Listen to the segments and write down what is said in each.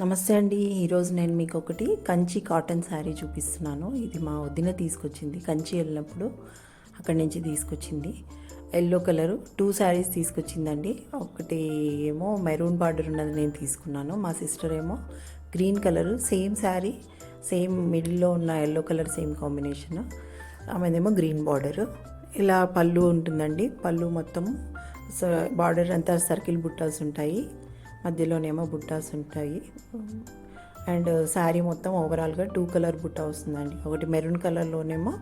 నమస్తే అండి. ఈరోజు నేను మీకు ఒకటి కంచి కాటన్ శారీ చూపిస్తున్నాను. ఇది మా వదిన తీసుకొచ్చింది. కంచి వెళ్ళినప్పుడు అక్కడి నుంచి తీసుకొచ్చింది. ఎల్లో కలరు టూ శారీస్ తీసుకొచ్చిందండి. ఒకటి ఏమో మెరూన్ బార్డర్ ఉన్నది నేను తీసుకున్నాను. మా సిస్టర్ ఏమో green colour same sari same మిడిల్లో ఉన్న ఎల్లో కలర్ సేమ్ కాంబినేషన్. ఆమెదేమో గ్రీన్ బార్డరు. ఇలా పళ్ళు ఉంటుందండి. పళ్ళు మొత్తం బార్డర్ అంతా సర్కిల్ బుట్టాస్ ఉంటాయి. మధ్యలోనేమో బుట్టాస్ ఉంటాయి. అండ్ శారీ మొత్తం ఓవరాల్గా టూ కలర్ బుట్ట వస్తుందండి. ఒకటి మెరూన్ కలర్లోనేమో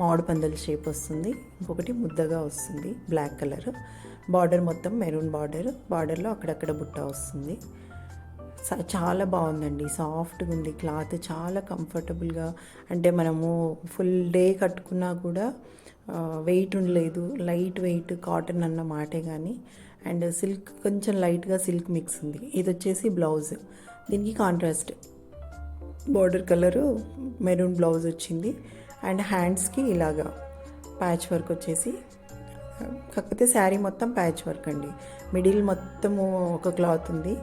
మామిడి పందల షేప్ వస్తుంది. ఇంకొకటి ముద్దగా వస్తుంది బ్లాక్ కలర్ బార్డర్ మొత్తం మెరూన్ బార్డర్ బార్డర్లో అక్కడక్కడ బుట్ట వస్తుంది. స- చాలా బాగుందండి. సాఫ్ట్గా ఉంది క్లాత్ చాలా కంఫర్టబుల్గా అంటే మనము ఫుల్ డే కట్టుకున్నా కూడా వెయిట్ ఉండలేదు. లైట్ వెయిట్ కాటన్ అన్న మాటే కానీ అండ్ సిల్క్ కొంచెం లైట్గా సిల్క్ మిక్స్ ఉంది. ఇది వచ్చేసి బ్లౌజ్. దీనికి contrast. Border colour maroon blouse వచ్చింది. అండ్ హ్యాండ్స్కి ఇలాగా ప్యాచ్ వర్క్ వచ్చేసి కాకపోతే శారీ మొత్తం ప్యాచ్ వర్క్ అండి. మిడిల్ మొత్తము ఒక క్లాత్ ఉంది.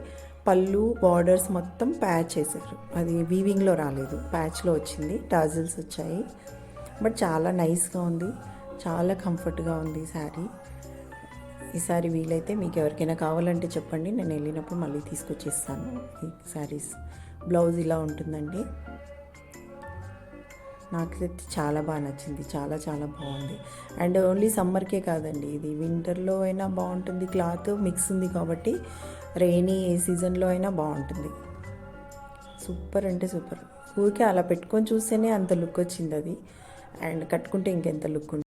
పళ్ళు బార్డర్స్ మొత్తం ప్యాచ్ వేసారు అది వీవింగ్లో రాలేదు. ప్యాచ్లో వచ్చింది. టాజిల్స్ వచ్చాయి. బట్ చాలా నైస్గా ఉంది. చాలా కంఫర్ట్గా ఉంది శారీ. ఈసారి వీలైతే మీకు ఎవరికైనా కావాలంటే చెప్పండి. నేను వెళ్ళినప్పుడు మళ్ళీ తీసుకొచ్చేస్తాను. ఈ శారీస్ బ్లౌజ్ ఇలా ఉంటుందండి. నాకైతే చాలా బాగా నచ్చింది. చాలా చాలా బాగుంది. అండ్ ఓన్లీ సమ్మర్కే కాదండి. ఇది వింటర్లో అయినా బాగుంటుంది. క్లాత్ మిక్స్ ఉంది కాబట్టి రెయినీ సీజన్లో అయినా బాగుంటుంది. సూపర్ అంటే సూపర్. ఊరికే అలా పెట్టుకొని చూస్తేనే అంత లుక్ వచ్చింది అది. అండ్ కట్టుకుంటే ఇంకెంత లుక్ ఉంటుంది.